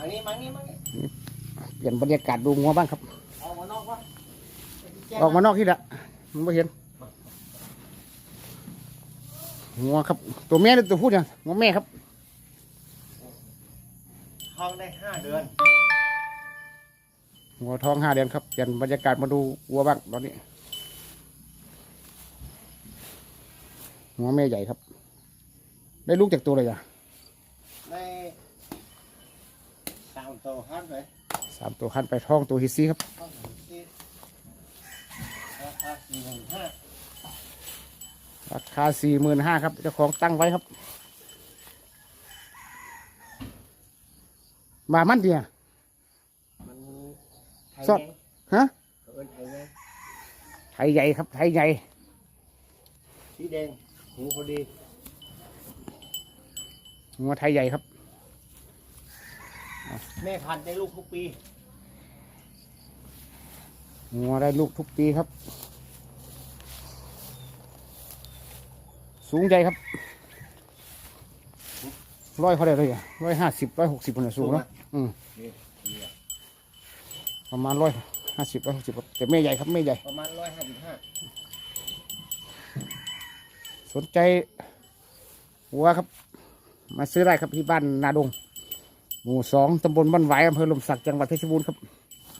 อันนี้มานี่มานี่เปลี่ยนบรรยากาศดูงัวบ้างครับ ออกมานอกวะออกมานอกที่ละมันไม่เห็นงัวครับ ตัวแม่หรือตัวผู้เนี่ยงัวแม่ครับท้องได้ห้าเดือนงัวทองห้าเดือนครับเปลี่ยนบรรยากาศมาดูวัวบ้างตอนนี้งัวแม่ใหญ่ครับ ได้ลูกจากตัวเลยอะได้สามตัวครับเลยสามตัวขั้นไปท้องตัวฮิซี่ครับท้องถึงที่ราคาสี่หมื่นห้าราคาสี่หมื่นห้าครับเจ้าของตั้งไว้ครับมามั่นเดียมันไทยสดแดงฮะเขาเอิ้นไทยแดงไทยใหญ่ครับไทยใหญ่สีแดงหูพอดีงัวไทยใหญ่ครับ แม่พันธุ์ได้ลูกทุกปี งัวได้ลูกทุกปีครับ สูงใหญ่ครับร้อยเขาได้เลยอะร้อยห้าสิบร้อยหกสิบคนน่ะสูงเนาะอืมนี่นี่ประมาณร้อยห้าสิบร้อยหกสิบแต่แม่ใหญ่ครับแม่ใหญ่ ประมาณร้อยห้าสิบห้าสนใจวัวครับ มาซื้อได้ครับที่บ้านนาดง หมู่สองตำบลบ้านไหวายอำเภอลมศักดิ์จังหวัดเพชรบูรณ์ครับ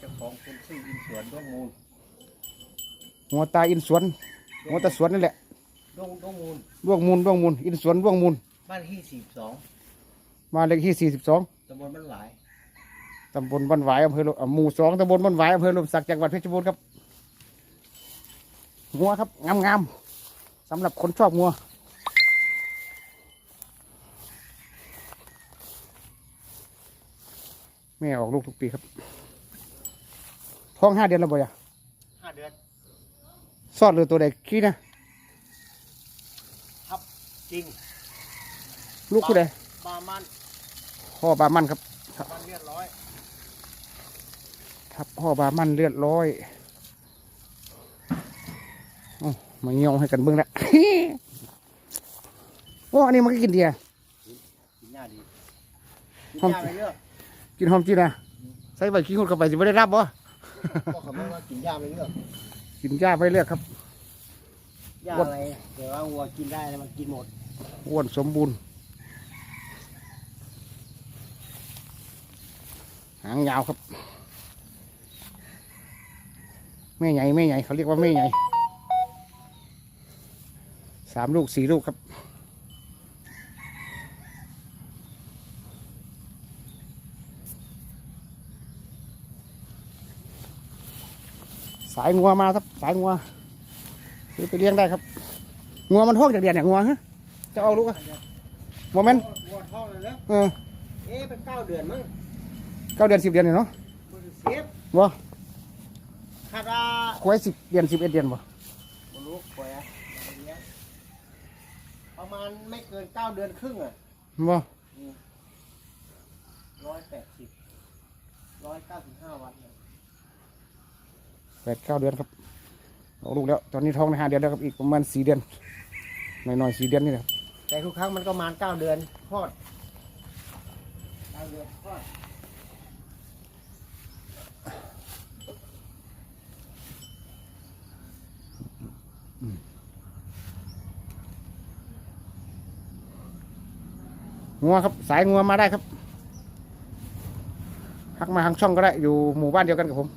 เจ้าของคุณซื้ออินสวนด้วงมูลหัวตาอินสวนหัวตาสวนนั่นแหละด้วงด้วงมูลร่วงมูลร่วงมูลอินสวนร่วงมูลบ้านที่สี่สองมาเลขที่สี่สิบสองตำบลบ้านหลายตำบลบ้านไหวายอำเภอลมอ่าหมู่สองตำบลบ้านไหวายอำเภอลมศักดิ์จังหวัดเพชรบูรณ์ครับงัวครับงามๆสำหรับคนชอบงัว แม่ออกลูกทุกปีครับท้องห้าเดือนแล้วบ่อยะห้าเดือนซอดเรือตัวใดขี้นะจริง ลูกผู้ใดบามันพ่อบามันครับมันเรียบร้อยครับพ่อบามันเลือดร้อยโอ้มาเงี้ยวให้กันเบิ่งละโอ้อันนี้มันก็กินดีอะกินหญ้าดีกินหอมหญ้าไปเรื่อย กินหอมจีนะใส่ใบขี้หุ่นเข้าไปสิไม่ได้รับบ่ก็เขาบอกว่ากินหญ้าไปเรื่อยกินหญ้าไปเรื่อยครับหญ้าอะไรแต่ว่าวัวกินได้แล้วมันกินหมดอ้วนสมบูรณ์ หางยาวครับแม่ใหญ่แม่ใหญ่เขาเรียกว่าแม่ใหญ่สามลูกสี่ลูกครับายงัวมาครับ สายงัวซื้อไปเลี้ยงได้ครับ งัวมันท้องจากเดือนเนี่ยงัวฮะจะเอาลูกอะโมเมนต์วัวท้องเลยนะเออเอ๊ะเป็นเก้าเดือนมั้งเก้าเดือนสิบเดือนเนี่ยเนาะมันเสียบบ่คาดว่าควายสิบเดือนสิบเอ็ดเดือนบ่บรู้ปล่อยอะเลี้ยงประมาณไม่เกินเก้าเดือนครึ่งอะบ่ร้อยแปดสิบร้อยเก้าสิบห้าวันเนี่ย แปดเก้าเดือนครับเอาลูกแล้ว ตอนนี้ท้องในห้าเดือนแล้วครับ อีกประมาณสี่เดือน หน่อยๆสี่เดือนนี่แหละครับแต่ทุกครั้งมันก็ประมาณเก้าเดือนคลอดเก้าเดือนคลอดงัวครับ สายงัวมาได้ครับทักมาทางช่องก็ได้ อยู่หมู่บ้านเดียวกันกับผม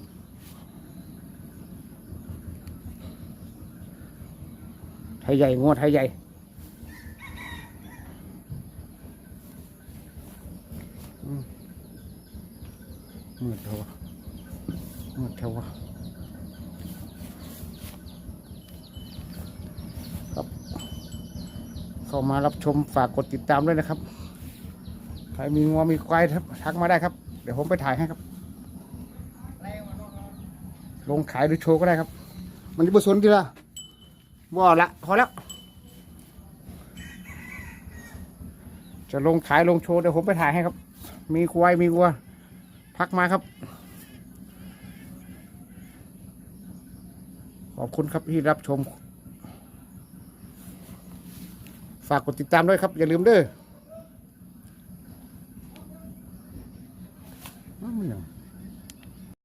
ไทยใหญ่งัวไทยใหญ่ มืดเถอะวะมืดเถอะวะครับ เข้ามารับชมฝากกดติดตามด้วยนะครับ ใครมีงัวมีควายทักมาได้ครับ เดี๋ยวผมไปถ่ายให้ครับ ลงขายหรือโชว์ก็ได้ครับ มันจะผสมทีละ บ่ละพอแล้ว จะลงขายลงโชว์เดี๋ยวผมไปถ่ายให้ครับ มีควายมีวัว พักมาครับ ขอบคุณครับที่รับชม ฝากกดติดตามด้วยครับ อย่าลืมเด้อ